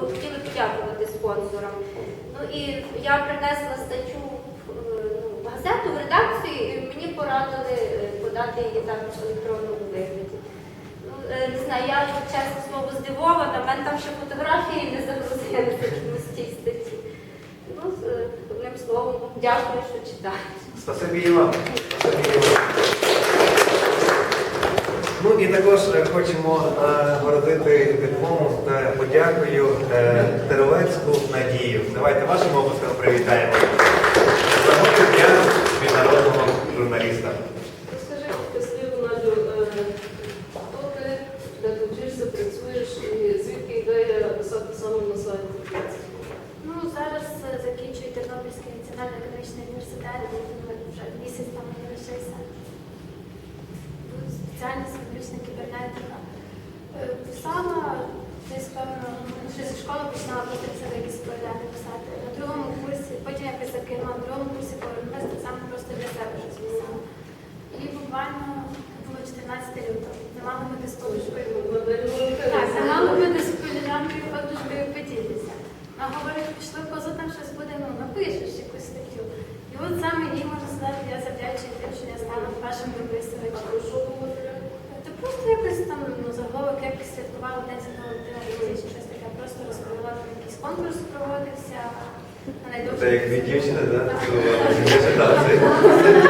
хотіли подякувати спонсорам. Ну і я принесла статтю в, е, ну, газету, в редакцію, і мені порадили е, подати її там в електронному вигляді. Ну, е, не знаю, я чесно слово здивована, в мене там ще фотографії не загрузилися чомусь в тій статті. Ну, одним словом, дякую, що читаєте. Спасибі вам. Спасибі і вам. Ну і також е, хочемо е, нагородити дипломом та подякою е, Терелецьку Надію. Давайте вашим обласком привітаємо. Загоди дня міжнародного журналіста. Розкажи щасливо, Надю, хто ти, де ти вчишся, працюєш і звідки ідея писати саме на сайті? Ну, зараз закінчую Тернопільський національний економічний університет, вже місяць там не лишився. Тут Спеціальність публічна кібернетика. Е, Писала десь певно, ще зі школи починала це якісь програми писати. На другому курсі, потім якось закинула, на другому курсі повернулася так само просто для себе щось писала. І буквально було 14 лютого. Не. На день Валентина. Так, це мало бути з коліжанкою подружкою поділитися. А говорить, пішли поза там щось буде, ну напишеш якусь статтю. І от саме їй можна сказати, я завдячую тим, що я стала вашим А виписувачем. про що було таке? Та просто якось там ну, заголовок святкували День Святого Валентина чи щось таке, просто розповіла, там якийсь конкурс проводився. на найдовше- Це як дві дівчини, так? Це.